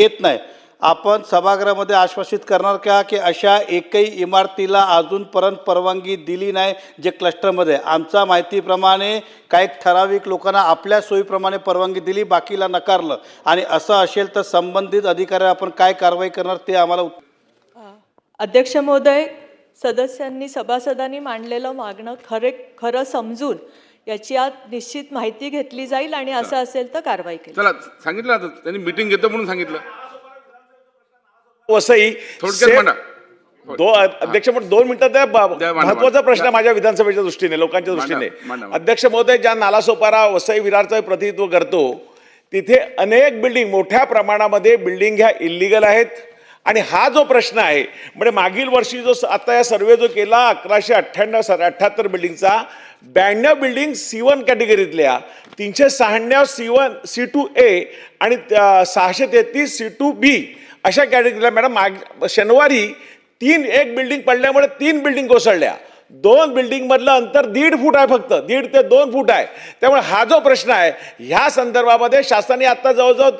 येत नाही. आपण सभागृहामध्ये आश्वासित करणार का की अशा एकही इमारतीला अजूनपर्यंत परवानगी दिली नाही जे क्लस्टरमध्ये? आमच्या माहितीप्रमाणे काही ठराविक लोकांना आपल्या सोयीप्रमाणे परवानगी दिली बाकीला नकारलं. आणि असं असेल तर संबंधित अधिकारी आपण काय कारवाई करणार ते आम्हाला अध्यक्ष महोदय सदस्यांनी सभासदांनी मांडलेलं मागणं खरे खरं समजून याची आज निश्चित माहिती घेतली जाईल आणि असं असेल तर कारवाई केली चला सांगितलं आता त्यांनी मिटिंग घेतो म्हणून सांगितलं वसई थोडक्यात से- म्हणा दो अध्यक्ष महोदय दोन मिनिटात द्या. ब- द्या, मांडा, महत्त्वाचा मांडा. प्रश्न माझ्या विधानसभेच्या दृष्टीने लोकांच्या मांडा, दृष्टीने मांडा. अध्यक्ष महोदय ज्या नालासोपारा वसई विरारचं प्रतिनिधित्व करतो तिथे अनेक बिल्डिंग मोठ्या प्रमाणामध्ये बिल्डिंग ह्या इलिगल आहेत आणि हा जो प्रश्न आहे म्हणजे मागील वर्षी जो स- आता या सर्वे जो केला अकराशे अठ्ठ्याण्णव सर अठ्ठ्याहत्तर बिल्डिंगचा ब्याण्णव बिल्डिंग सी वन कॅटेगरीतल्या तीनशे शहाण्णव C one C two A आणि सहाशे तेहतीस सी टू बी अशा कॅटेगरीला मॅडम माग शनिवारी तीन एक बिल्डिंग पडल्यामुळे तीन बिल्डिंग कोसळल्या. दोन बिल्डिंगमधलं अंतर दीड फूट आहे फक्त दीड ते दोन फूट आहे. त्यामुळे हा जो प्रश्न आहे ह्या संदर्भामध्ये शासनाने आत्ता जवळजवळ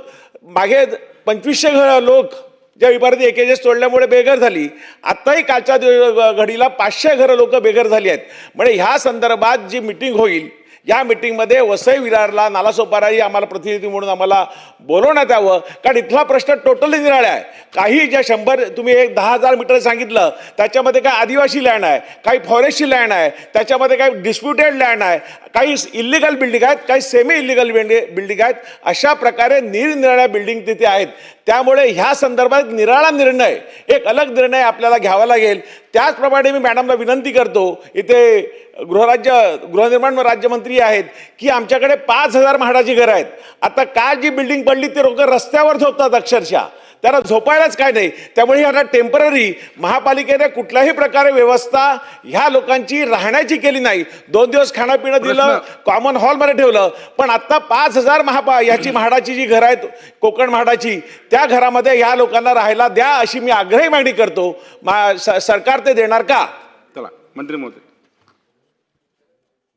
मागे पंचवीसशे घ- लोक ज्या इमारती एकेजेस तोडल्यामुळे बेघर झाली आत्ताही कालच्या दिव- घडीला पाचशे घरं लोक बेघर झाली आहेत. म्हणजे ह्या संदर्भात जी मिटिंग होईल या मिटिंगमध्ये वसई विरारला नालासोपाराही आम्हाला प्रतिनिधी म्हणून आम्हाला बोलवण्यात यावं. कारण इथला प्रश्न टोटली निराळा आहे. काही ज्या शंभर तुम्ही एक दहा हजार मीटर सांगितलं त्याच्यामध्ये काही आदिवासी लँड आहे काही फॉरेस्टची लँड आहे त्याच्यामध्ये काही डिस्प्युटेड लँड आहे काही इल्लिगल बिल्डिंग आहेत काही सेमी इल्लिगल बिल्डिंग आहेत अशा प्रकारे निरनिराळ्या बिल्डिंग तिथे आहेत. त्यामुळे ह्या संदर्भात एक निराळा निर्णय एक अलग निर्णय आपल्याला घ्यावा लागेल. त्याचप्रमाणे मी मॅडमला विनंती करतो इथे गृहराज्य गृहनिर्माण राज्यमंत्री आहेत की आमच्याकडे पाच हजार म्हाडाची घरं आहेत. आता काय जी बिल्डिंग पडली ते लोक रस्त्यावर झोपतात अक्षरशः. त्याला झोपायलाच काय नाही. त्यामुळे आता टेंपररी महापालिकेने कुठल्याही प्रकारे व्यवस्था ह्या लोकांची राहण्याची केली नाही. दोन दिवस खाणं दिलं कॉमन हॉलमध्ये ठेवलं. पण आता पाच हजार महापा याची म्हाडाची जी घरं आहेत कोकण म्हाडाची त्या घरामध्ये ह्या लोकांना राहायला द्या अशी मी आग्रही मागणी करतो. मा- सरकार ते देणार का? चला मंत्री महोदय.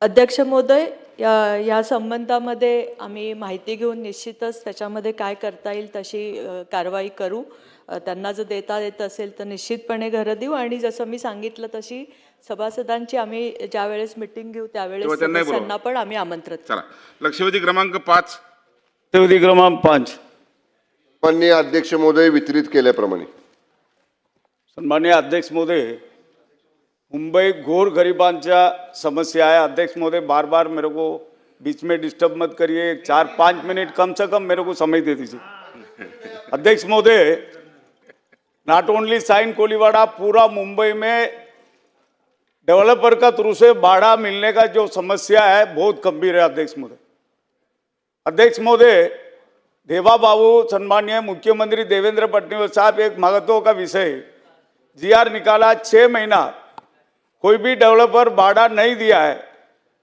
अध्यक्ष महोदय या या संबंधामध्ये आम्ही माहिती घेऊन निश्चितच त्याच्यामध्ये काय करता येईल तशी कारवाई करू. त्यांना जर देता येत असेल तर निश्चितपणे घरं देऊ. आणि जसं मी सांगितलं तशी सभासदांची आम्ही ज्या वेळेस मिटिंग घेऊ त्यावेळेस. सदस्यांना पण आम्ही आमंत्रित करू. चला. लक्षवेधी क्रमांक पाच. लक्षवेधी क्रमांक पाच. माननीय अध्यक्ष महोदय वितरित केल्याप्रमाणे. सन्मान्य अध्यक्ष महोदय मुंबई घोर गरीबांच्या समस्या है अध्यक्ष महोदय बार बार मेरे को बीच में डिस्टर्ब मत करिए. चार, पाँच मिनट कम से कम मेरे को समय दे दीजिए. अध्यक्ष महोदय नॉट ओनली साइन कोलीवाड़ा, पूरा मुंबई में डेवलपर का थ्रू से भाड़ा मिलने का जो समस्या है, बहुत गंभीर है अध्यक्ष महोदय. अध्यक्ष महोदय, देवा बाबू सम्मान्य मुख्यमंत्री देवेंद्र फडणवीस साहब, एक महत्व का विषय. जी आर निकाला छः महीना कोई भी डेवलपर भाड़ा नहीं दिया है,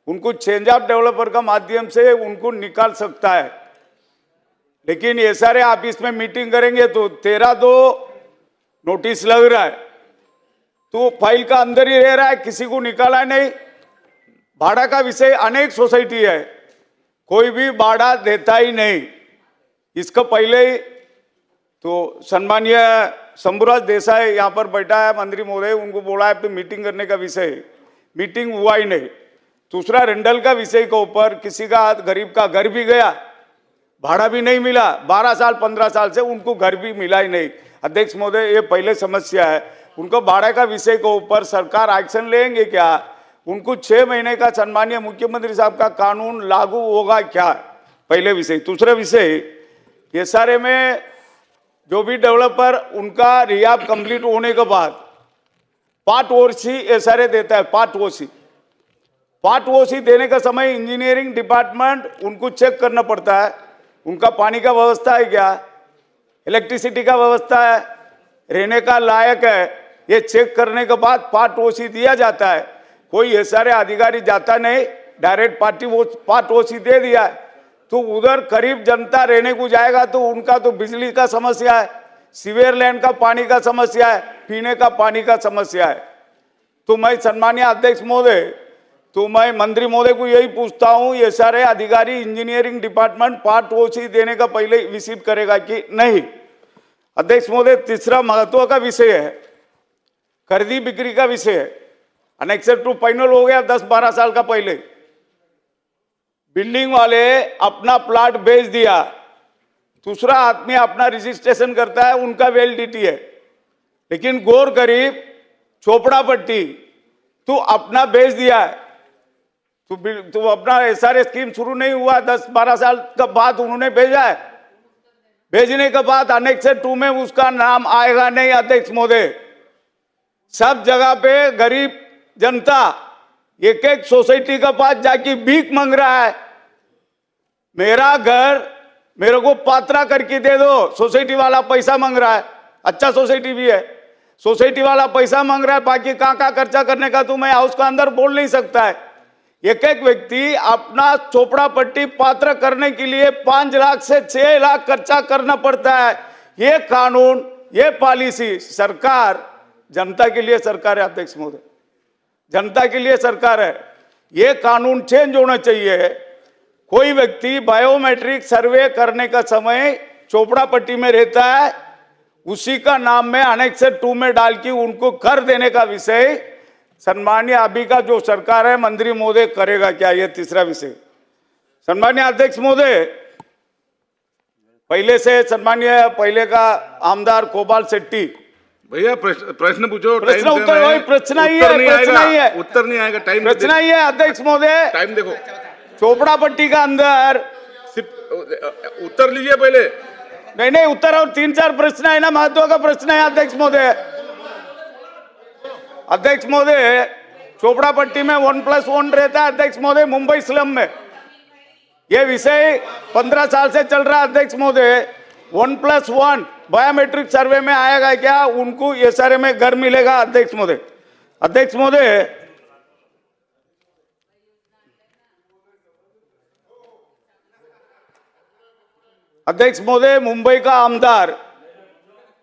उनको चेंज ऑफ़ डेवलपर का माध्यम से उनको निकाल सकता है। लेकिन ये सारे ऑफ़िस में मीटिंग करेंगे तो तेरह दो नोटिस लग रहा है तो फ़ाइल का अंदर ही रह रहा है, किसी को निकाला नहीं। भाड़ा का विषय अनेक सोसाइटी है, कोई भी भाड़ा देता ही नहीं। इसका पहले ही तो सम्मान्य शंभुराज देसाई यहाँ पर बैठा है, मंत्री महोदय, उनको बोला है मीटिंग करने का विषय। मीटिंग हुआ ही नहीं। दूसरा, रेंडल का विषय के ऊपर किसी का गरीब का घर भी गया, भाड़ा भी नहीं मिला। बारह साल, पंद्रह साल से उनको घर भी मिला ही नहीं। अध्यक्ष महोदय, ये पहले समस्या है। उनको भाड़ा का विषय के ऊपर सरकार एक्शन लेंगे क्या? उनको छः महीने का सम्मान्य मुख्यमंत्री साहब का कानून लागू होगा क्या? पहले विषय। दूसरा विषय सारे में जो भी डेवलपर उनका रियाब कंप्लीट होने के बाद पार्ट ओसी सारे देता है पार्ट ओसी पार्ट ओसी देने का समय इंजीनियरिंग डिपार्टमेंट उनको चेक करना पड़ता है। उनका पानी का व्यवस्था है क्या? इलेक्ट्रिसिटी का व्यवस्था है, रहने का लायक है, ये चेक करने के बाद पार्ट ओसी दिया जाता है। कोई एस अधिकारी जाता नहीं डायरेक्ट पार्टी वो पार्ट ओसी दे दिया है। तो उधर करीब जनता रहने को जाएगा तो उनका तो बिजली का समस्या है सीवेयर लैंड का पानी का समस्या है, पीने का पानी का समस्या है। तो मैं सम्मान्य अध्यक्ष महोदय तो मैं मंत्री महोदय को यही पूछता हूँ ये सारे अधिकारी इंजीनियरिंग डिपार्टमेंट पार्ट ओसी देने का पहले रिसीव करेगा कि नहीं। अध्यक्ष महोदय, तीसरा महत्व का विषय है खरीदी बिक्री का विषय है। अनेक्सर टू फाइनल हो गया दस बारह साल का पहले। बिल्डिंग वाले अपना प्लाट बेच दिया। दूसरा आदमी अपना रजिस्ट्रेशन करता है, उनका वैलिडिटी है। लेकिन गोर गरीब चोपड़ा पट्टी, तू अपना बेच दिया है। तू तू अपना एस स्कीम शुरू नहीं हुआ दस बारह साल का बाद उन्होंने भेजा है। भेजने के बाद अनेक्सर टू में उसका नाम आएगा नहीं, अध्यक्ष महोदय। सब जगह पे गरीब जनता एक एक सोसाइटी के पास जाके भीख मांग रहा है। मेरा घर मेरे को पात्रा करके दे दो। सोसाइटी वाला पैसा मांग रहा है। अच्छा सोसाइटी भी है। सोसाइटी वाला पैसा मांग रहा है, बाकी कहाँ कहाँ खर्चा करने का तो मैं हाउस का अंदर बोल नहीं सकता है। एक एक व्यक्ति अपना चोपड़ा पट्टी पात्र करने के लिए पाँच लाख से छह लाख खर्चा करना पड़ता है। ये कानून, ये पॉलिसी सरकार, जनता के लिए सरकार है, अध्यक्ष महोदय। जनता के लिए सरकार है। ये कानून चेंज होना चाहिए। कोई व्यक्ति बायोमेट्रिक सर्वे करने का समय चोपड़ा पट्टी में रहता है उसी का नाम में अनेक्सर टू में डाल के उनको कर देने का विषय सम्मान्य अभी का जो सरकार है मंत्री महोदय करेगा क्या? यह तीसरा विषय। सन्मान्य अध्यक्ष महोदय पहले से सम्मान्य पहले का आमदार कोबाल शेट्टी। भैया प्रश्न पूछो प्रश्न उत्तर प्रश्न ही है, प्रश्न ही है। उत्तर नहीं आएगा टाइम प्रश्न ही है अध्यक्ष महोदय। टाइम देखो। चोपड़ा पट्टी का अंदर। सिर्फ़ उत्तर लीजिए पहले। नहीं नहीं उत्तर और तीन चार प्रश्न है ना महत्व का प्रश्न है अध्यक्ष महोदय। अध्यक्ष महोदय चोपड़ा पट्टी में वन प्लस वन रहता है अध्यक्ष महोदय मुंबई स्लम में। यह विषय पंद्रह साल से चल रहा है अध्यक्ष महोदय। One plus one biometric survey में आएगा क्या? उनको ये सारे में घर मिलेगा अध्यक्ष महोदय। अध्यक्ष महोदय अध्यक्ष महोदय मुंबई का आमदार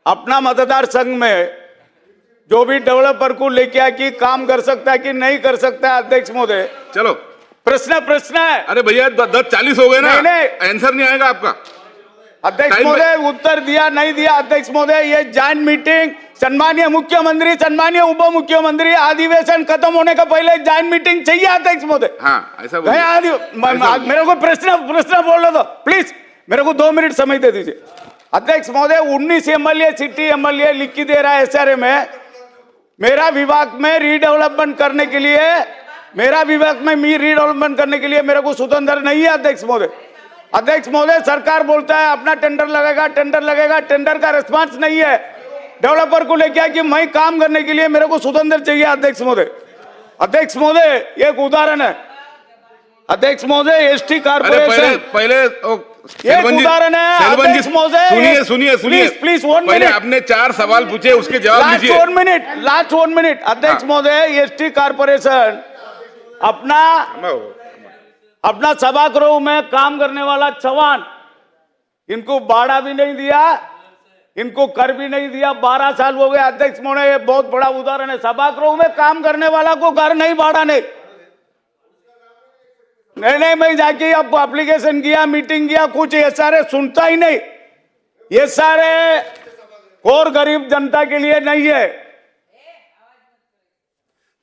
अपना मतदार संघ में जो भी डेवलपर को लेके आके काम कर सकता है कि नहीं कर सकता है अध्यक्ष महोदय? चलो। प्रश्न प्रश्न है। अरे भैया दस चालीस हो गए ना। नहीं। आंसर नहीं आएगा आपका। अध्यक्ष महोदय उत्तर दिया नहीं दिया अध्यक्ष महोदय ये जॉइंट मीटिंग सम्मान्य मुख्यमंत्री सम्मान्य उप मुख्यमंत्री अधिवेशन खत्म होने का पहले जॉइंट मीटिंग चाहिए अध्यक्ष महोदय। हाँ ऐसा मेरे को प्रश्न प्रश्न बोल दो प्लीज़ मेरे को दो मिनट समय दे दीजिए। अध्यक्ष महोदय उन्नीस एमएलए सिटी एमएलए लिख दे रहा है एसआरए में। मेरा विभाग में रीडेवलपमेंट करने के लिए मेरा विभाग में मी रीडेवलपमेंट करने के लिए मेरे को स्वतंत्र नहीं है अध्यक्ष महोदय। अध्यक्ष महोदय सरकार बोलता है अपना टेंडर लगेगा टेंडर लगेगा टेंडर का रिस्पांस नहीं है। डेवलपर को लेके आके मैं काम करने के लिए मेरे को स्वतंत्र चाहिए अध्यक्ष महोदय। अध्यक्ष महोदय एक उदाहरण है। अध्यक्ष महोदय एस टी अरे पहले कारपोरेशन पहले है, सुनिए सुनिए आपने चार सवाल पूछे उसके जवाब दीजिए। One minute last one minute अध्यक्ष। महोदय एस टी कारपोरेशन अपना अपना सभागृह में काम करने वाला चौहान इनको बाड़ा भी नहीं दिया इनको कर भी नहीं दिया। बारह साल हो गए अध्यक्ष महोदय ये बहुत बड़ा उदाहरण है। सभागृह में काम करने वाला को घर नहीं बाड़ा नहीं। नहीं नहीं मैं जाके आपको एप्लीकेशन किया मीटिंग किया कुछ ये सारे सुनता ही नहीं ये सारे और गरीब जनता के लिए नहीं है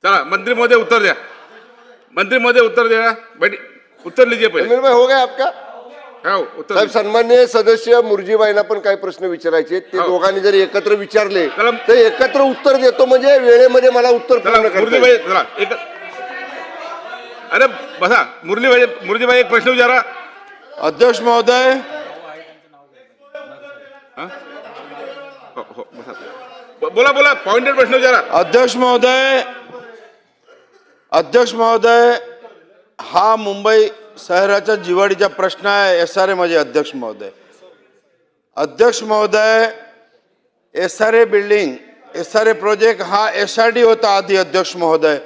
चला मंत्री महोदय उत्तर द्या मंत्री महोदय उत्तर द्या बैठ उत्तर लीजिए पहिले भाई हो गया आपका हो उत्तर साहेब. सन्मान्य सदस्य मुरजीबाईंना पण काही प्रश्न विचारायचे. ते हो. दोघांनी जर एकत्र विचारले चला. तर एकत्र उत्तर देतो म्हणजे वेळेमध्ये मला उत्तर चला पूर्ण करता मुरली येईल. भाई चला एक अरे बसा मुरली भाई मुरली भाई एक प्रश्न विचारा. अध्यक्ष महोदय. हो, हो, बसा. ब- बोला बोला पॉइंटेड प्रश्न विचारा. अध्यक्ष महोदय अध्यक्ष महोदय हा मुंबई शहराच्या जिवाडीचा प्रश्न आहे एस आर माझे अध्यक्ष महोदय. अध्यक्ष महोदय S R A building S R A project हा एस आर डी होता आधी अध्यक्ष महोदय.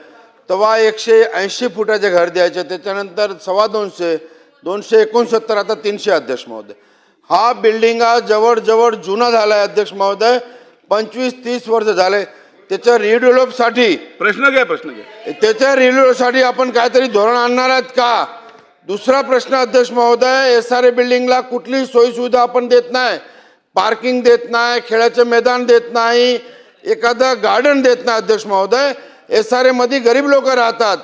तेव्हा एकशे ऐंशी फुटाचे घर द्यायचे त्याच्यानंतर सव्वा दोनशे दोनशे एकोणसत्तर आता तीनशे अध्यक्ष महोदय. हा बिल्डिंग हा जवळजवळ जुना झाला आहे अध्यक्ष महोदय. पंचवीस तीस वर्ष झाले. त्याच्या रिडेव्हलपसाठी प्रश्न घ्या प्रश्न घ्या. त्याच्या रिन्युअलसाठी आपण काहीतरी धोरण आणणार आहात का? दुसरा प्रश्न अध्यक्ष महोदय एस आर ए बिल्डिंगला कुठलीही सोयी सुविधा आपण देत नाही? पार्किंग देत नाही खेळाचं मैदान देत नाही एखादं गार्डन देत नाही अध्यक्ष महोदय. एस आर एमध्ये गरीब लोक राहतात.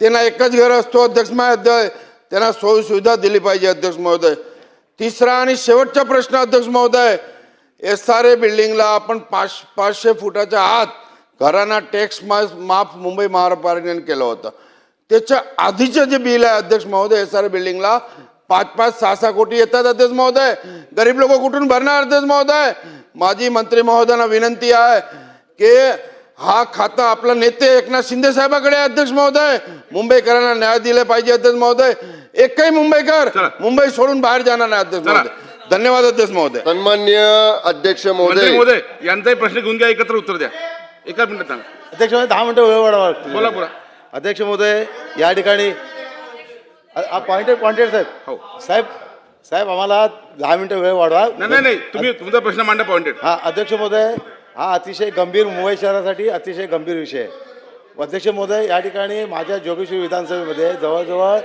त्यांना एकच घर असतो अध्यक्ष महोदय. त्यांना सोयीसुविधा दिली पाहिजे अध्यक्ष महोदय. तिसरा आणि शेवटचा प्रश्न अध्यक्ष महोदय एस आर ए बिल्डिंगला आपण पाच पाचशे फुटाच्या आत घरांना टॅक्स माफ मुंबई महानगरपालिकेने केलं होतं. त्याच्या आधीचं जे बिल आहे अध्यक्ष महोदय एस आर ए बिल्डिंगला पाच पाच सहा सहा कोटी येतात अध्यक्ष महोदय. गरीब लोक कुठून भरणार अध्यक्ष महोदय? माझी मंत्री महोदयांना विनंती आहे की हा खाता आपला नेते एकनाथ शिंदे साहेबाकडे अध्यक्ष महोदय. मुंबईकरांना न्याय दिले पाहिजे अध्यक्ष महोदय. एकही मुंबईकर. मुंबई सोडून बाहेर जाणार नाही अध्यक्ष. महोदय. धन्यवाद अध्यक्ष महोदय. सन्मान्य अध्यक्ष मंत्री महोदय महोदय यांचाही प्रश्न घेऊन घ्या एकत्र उत्तर द्या. एका मिनिटात सांगा. अध्यक्ष महोदय दहा मिनिटं वेळ वाढवा. बोला बोला. अध्यक्ष महोदय या ठिकाणी पॉइंटेड पॉइंटेड साहेब हो. साहेब साहेब आम्हाला दहा मिनिटं वेळ वाढवा. नाही नाही नाही तुम्ही तुमचा प्रश्न मांडा पॉइंटेड हा अध्यक्ष महोदय हा अतिशय गंभीर मुंबई शहरासाठी अतिशय गंभीर विषय आहे. अध्यक्ष महोदय या ठिकाणी माझ्या जोगेश्वरी विधानसभेमध्ये जवळजवळ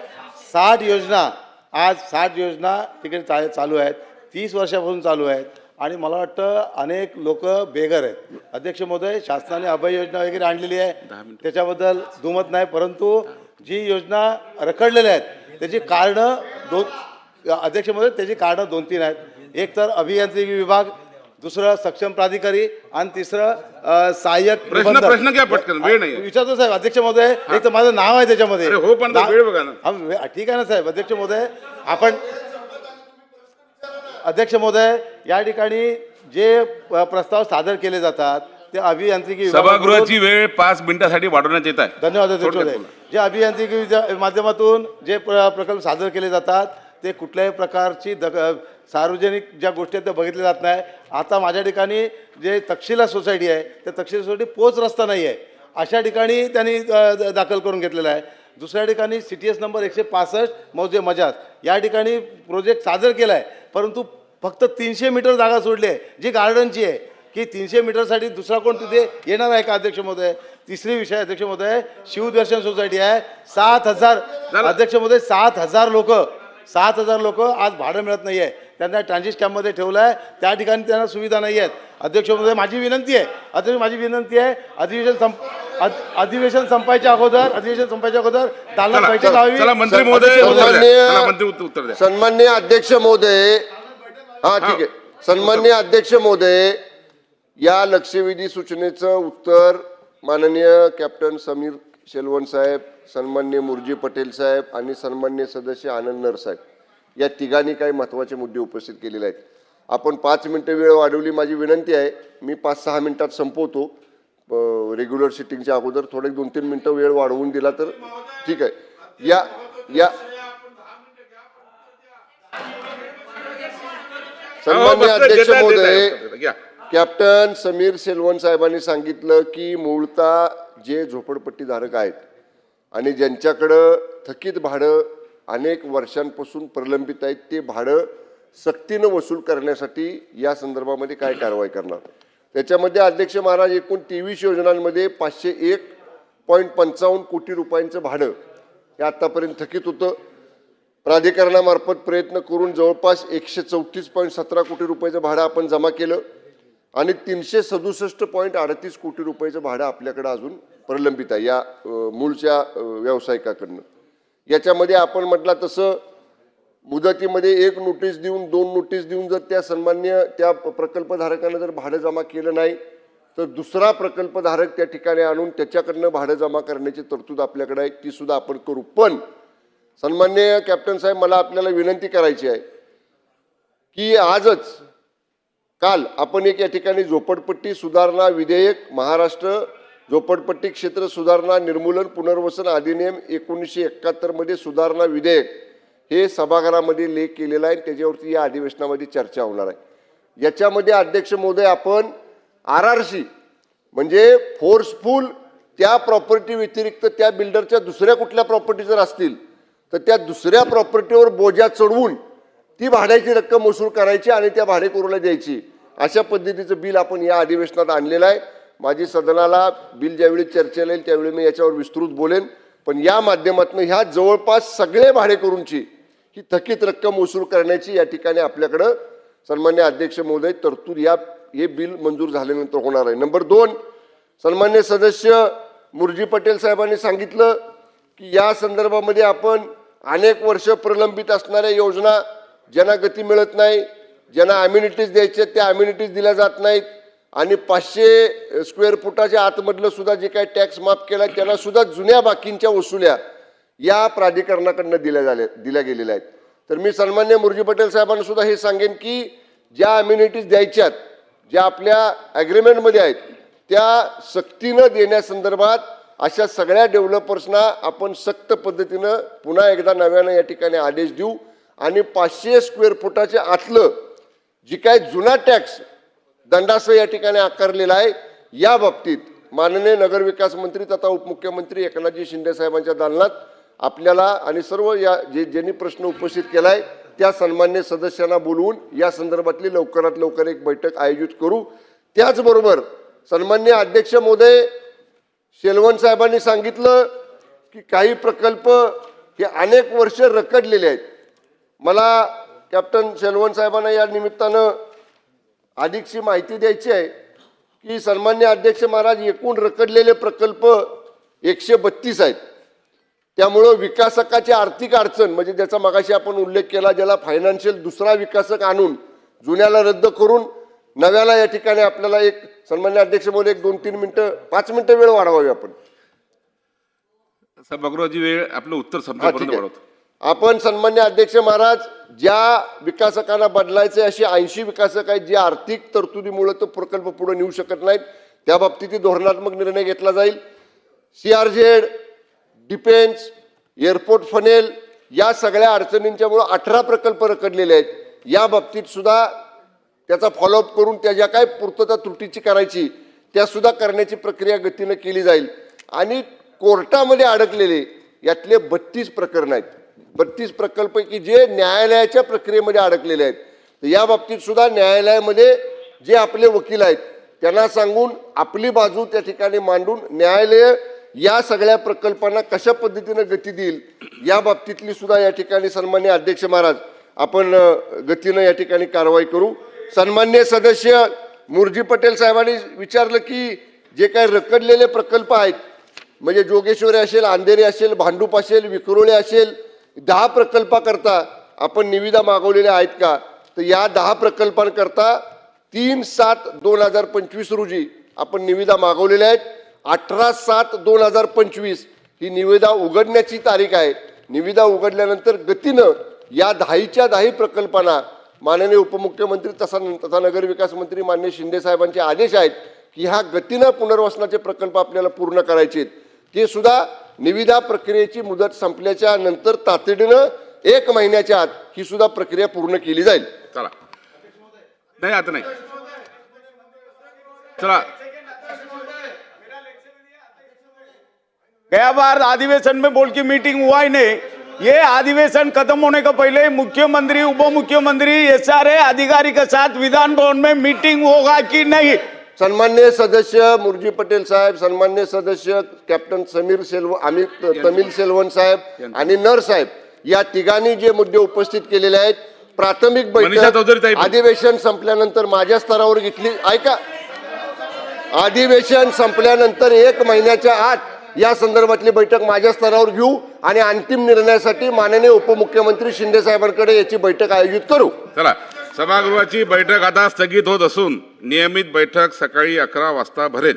साठ योजना आज साठ योजना तिकडे चा चालू आहेत. तीस वर्षापासून चालू आहेत. आणि मला वाटतं अनेक लोक बेघर आहेत. अध्यक्ष महोदय शासनाने अभय योजना वगैरे आणलेली आहे. त्याच्याबद्दल दुमत नाही परंतु जी योजना रखडलेल्या आहेत त्याची कारणं दोन अध्यक्ष महोदय त्याची कारणं दोन तीन आहेत. एक तर अभियांत्रिकी विभाग दुसरं सक्षम प्राधिकारी आणि तिसरं सहाय्यक प्रश्न-. प्रश्न घ्या पटकन, वेळ नाहीये. विचारतो साहेब अध्यक्ष महोदय एक तर माझं नाव आहे त्याच्यामध्ये हो, पण वेळ बघा ना. ठीक आहे ना साहेब अध्यक्ष महोदय आपण अध्यक्ष महोदय या ठिकाणी जे प्रस्ताव सादर केले जातात ते अभियांत्रिकी सभागृहाची वेळ पाच मिनिटासाठी वाढवण्यात येत आहे धन्यवाद अध्यक्ष महोदय जे अभियांत्रिकी माध्यमातून जे प्र- प्रकल्प सादर केले जातात ते कुठल्याही प्रकारची दग सार्वजनिक ज्या गोष्टी आहेत त्या बघितल्या जात नाही. आता माझ्या ठिकाणी जे तक्षशिला सोसायटी आहे त्या तक्षशिला सोसायटी पोच रस्ता नाही आहे. अशा ठिकाणी त्यांनी दाखल करून घेतलेला आहे. दुसऱ्या ठिकाणी सी टी एस नंबर एकशे पासष्ट मौजे मजाज या ठिकाणी प्रोजेक्ट सादर केला आहे परंतु फक्त तीनशे मीटर जागा सोडली आहे. जी गार्डनची आहे की तीनशे मीटरसाठी दुसरा कोण तिथे येणार आहे का अध्यक्ष महोदय? तिसरी विषय अध्यक्ष महोदय शिवदर्शन सोसायटी आहे. सात हजार. अध्यक्ष महोदय सात हजार लोक सात हजार लोक आज भाडं मिळत नाही आहे त्यांना ट्रान्झिट कॅम्पमध्ये ठेवलं आहे त्या ठिकाणी त्यांना सुविधा नाही आहेत. अध्यक्ष महोदय माझी विनंती आहे. अध्यक्ष माझी विनंती आहे अधिवेशन संप अध- अधिवेशन संपायच्या अगोदर अधिवेशन संपायच्या अगोदर दालनात चला, बैठक चला मंत्री महोदय उत्तर द्या. सन्माननीय- चला मंत्री उत्तर उत्तर द्या. सन्मान्य अध्यक्ष महोदय. हा. ठीक आहे. सन्मान्य अध्यक्ष महोदय या लक्षवेधी सूचनेचं उत्तर माननीय कॅप्टन समीर शेलवण साहेब सन्मान्य मुरजी पटेल साहेब आणि सन्मान्य सदस्य आनंद नर साहेब. या तिघांनी काही महत्त्वाचे मुद्दे उपस्थित केलेले आहेत. आपण पाच मिनिटं वेळ वाढवली माझी विनंती आहे मी पाच सहा मिनिटात संपवतो. रेग्युलर सिटिंगच्या अगोदर थोडे दोन तीन मिनिटं वेळ वाढवून दिला तर ठीक आहे. या या. सन्मान्य अध्यक्ष महोदय. कॅप्टन समीर सेलवन साहेबांनी सांगितलं की मूळतः जे झोपडपट्टी धारक आहेत आणि ज्यांच्याकडं थकीत भाडं अनेक वर्षांपासून प्रलंबित आहेत. ते भाडं सक्तीनं वसूल करण्यासाठी या संदर्भामध्ये काय कारवाई करणार? त्याच्यामध्ये अध्यक्ष महाराज एकूण तेवीस योजनांमध्ये पाचशे एक पॉईंट पंचावन्न कोटी रुपयांचं भाडं हे आत्तापर्यंत थकीत होतं. प्राधिकरणामार्फत प्रयत्न करून जवळपास एकशे चौतीस पॉईंट सतरा कोटी रुपयाचं भाडं आपण जमा केलं आणि तीनशे सदुसष्ट पॉईंट अडतीस कोटी रुपयाचं भाडं आपल्याकडं अजून प्रलंबित आहे या मूळच्या व्यावसायिकाकडनं. याच्यामध्ये आपण म्हटलं तसं मुदतीमध्ये एक नोटीस देऊन दोन नोटीस देऊन जर त्या सन्मान्य त्या प्रकल्पधारकानं जर भाडं जमा केलं नाही तर दुसरा प्रकल्पधारक त्या ठिकाणी आणून त्याच्याकडनं भाडं जमा करण्याची तरतूद आपल्याकडे आहे ती सुद्धा आपण करू. पण सन्मान्य कॅप्टन साहेब मला आपल्याला विनंती करायची आहे की आजच काल आपण एक या ठिकाणी झोपडपट्टी सुधारणा विधेयक महाराष्ट्र झोपडपट्टी क्षेत्र सुधारणा निर्मूलन पुनर्वसन अधिनियम एकोणीसशे एकाहत्तरमध्ये सुधारणा विधेयक हे सभागृहामध्ये लेख केलेला आहे त्याच्यावरती या अधिवेशनामध्ये चर्चा होणार आहे. याच्यामध्ये अध्यक्ष महोदय आपण आर आर सी म्हणजे फोर्सफुल त्या प्रॉपर्टी व्यतिरिक्त त्या बिल्डरच्या दुसऱ्या कुठल्या प्रॉपर्टी जर असतील तर त्या दुसऱ्या प्रॉपर्टीवर बोजा चढवून ती भाड्याची रक्कम वसूल करायची आणि त्या भाडेकरूला द्यायची. अशा पद्धतीचं बिल आपण या अधिवेशनात आणलेलं आहे. माझी सदनाला बिल ज्यावेळी चर्चेला येईल त्यावेळी मी याच्यावर विस्तृत बोलेन. पण या माध्यमातून ह्या जवळपास सगळे भाडेकरूंची ही थकीत रक्कम वसूल करण्याची या ठिकाणी आपल्याकडं सन्मान्य अध्यक्ष महोदय तरतूद या हे बिल मंजूर झाल्यानंतर होणार आहे. नंबर दोन सन्मान्य सदस्य मुरजी पटेल साहेबांनी सांगितलं की या संदर्भामध्ये आपण अनेक वर्ष प्रलंबित असणाऱ्या योजना ज्यांना गती मिळत नाही ज्यांना अम्युनिटीज द्यायच्या त्या अम्युनिटीज दिल्या जात नाहीत. आणि पाचशे स्क्वेअर फुटाच्या आतमधलं सुद्धा जे काही टॅक्स माफ केला त्याला सुद्धा जुन्या बाकींच्या वसुल्या या प्राधिकरणाकडनं दिल्या झाल्या दिल्या गेलेल्या आहेत. तर मी सन्मान्य मुरजी पटेल साहेबांना सुद्धा हे सांगेन की ज्या अम्युनिटीज द्यायच्यात ज्या आपल्या ॲग्रीमेंटमध्ये आहेत त्या सक्तीनं देण्यासंदर्भात अशा सगळ्या डेव्हलपर्सना आपण सक्त पद्धतीनं पुन्हा एकदा नव्यानं या ठिकाणी आदेश देऊ. आणि पाचशे स्क्वेअर फुटाच्या आतलं जी काय जुना टॅक्स दंडासह या ठिकाणी आकारलेला आहे. या बाबतीत माननीय नगरविकास मंत्री तथा उपमुख्यमंत्री एकनाथजी शिंदे साहेबांच्या दालनात आपल्याला आणि सर्व या जे ज्यांनी प्रश्न उपस्थित केला आहे त्या सन्मान्य सदस्यांना बोलवून या संदर्भातली लवकरात लवकर एक बैठक आयोजित करू. त्याचबरोबर सन्मान्य अध्यक्ष महोदय शेलवण साहेबांनी सांगितलं की काही प्रकल्प हे अनेक वर्ष रखडलेले आहेत. मला कॅप्टन शेलवण साहेबांना या निमित्तानं अधिकची माहिती द्यायची आहे की सन्मान्य अध्यक्ष महाराज एकूण रखडलेले प्रकल्प एकशे बत्तीस आहेत. त्यामुळं विकासकाची आर्थिक अडचण म्हणजे ज्याचा मगाशी आपण उल्लेख केला ज्याला फायनान्शियल दुसरा विकासक आणून जुन्याला रद्द करून नव्याला या ठिकाणी आपल्याला एक सन्मान्य अध्यक्ष महोदय एक दोन तीन मिनिटं पाच मिनिटं वेळ वाढवावी आपण. सभागृहाची वेळ आपलं उत्तर आपण सन्मान्य अध्यक्ष महाराज ज्या विकासकांना बदलायचे अशी ऐंशी विकासक आहेत जे आर्थिक तरतुदीमुळे तो प्रकल्प पुढे नेऊ शकत नाहीत त्या बाबतीतही धोरणात्मक निर्णय घेतला जाईल. C R Z defence airport funnel या सगळ्या अडचणींच्यामुळं अठरा प्रकल्प रखडलेले आहेत. या बाबतीत सुद्धा त्याचा फॉलोअप करून त्या ज्या काय पूर्तता त्रुटीची करायची त्यासुद्धा करण्याची प्रक्रिया गतीनं केली जाईल. आणि कोर्टामध्ये अडकलेले यातले बत्तीस प्रकरण आहेत. बत्तीस प्रकल्प की जे न्यायालयाच्या प्रक्रियेमध्ये अडकलेले आहेत तर या बाबतीत सुद्धा न्यायालयामध्ये जे आपले वकील आहेत त्यांना सांगून आपली बाजू त्या ठिकाणी मांडून न्यायालय या सगळ्या प्रकल्पांना कशा पद्धतीनं गती देईल या बाबतीतली सुद्धा या ठिकाणी सन्मान्य अध्यक्ष महाराज आपण गतीनं या ठिकाणी कारवाई करू. सन्मान्य सदस्य मुरजी पटेल साहेबांनी विचारलं की जे काही रखडलेले प्रकल्प आहेत म्हणजे जोगेश्वरी असेल अंधेरी असेल भांडूप असेल विक्रोळे असेल दहा प्रकल्पाकरता आपण निविदा मागवलेल्या आहेत का? तर या दहा प्रकल्पांकरता तीन सात दोन हजार पंचवीस रोजी आपण निविदा मागवलेल्या आहेत. अठरा सात दोन हजार पंचवीस ही निविदा उघडण्याची तारीख आहे. निविदा उघडल्यानंतर गतीनं या दहाईच्या दहाही प्रकल्पांना माननीय उपमुख्यमंत्री तसा तथा नगरविकास मंत्री मान्य शिंदे साहेबांचे आदेश आहेत की ह्या गतीनं पुनर्वसनाचे प्रकल्प आपल्याला पूर्ण करायचे आहेत. ते सुद्धा निविदा प्रक्रियेची मुदत संपल्याच्या नंतर तातडीनं एक महिन्याच्या आत ही सुद्धा प्रक्रिया पूर्ण केली जाईल. चला. नाही आता नाही. चला. गया बार अधिवेशन में बोल की मीटिंग हुआ ही नहीं। ये अधिवेशन खत्म होने का पहले मुख्यमंत्री उप मुख्यमंत्री एस अधिकारी के साथ विधान भवन में मीटिंग होगा कि नहीं? सन्मान्य सदस्य मुरजी पटेल साहेब सन्मान्य सदस्य कॅप्टन समीर सेल्व आम्ही तमिल सेल्वन साहेब आणि नर साहेब या तिघांनी जे मुद्दे उपस्थित केलेले आहेत प्राथमिक बैठक. अधिवेशन संपल्यानंतर माझ्या स्तरावर घेतली. ऐका. अधिवेशन संपल्यानंतर एक महिन्याच्या आत या संदर्भातली बैठक माझ्या स्तरावर घेऊ आणि अंतिम निर्णयासाठी माननीय उपमुख्यमंत्री शिंदे साहेबांकडे याची बैठक आयोजित करू. चला. सभागृहाची बैठक आता स्थगित होत असून नियमित बैठक सकाळी अकरा वाजता भरेल.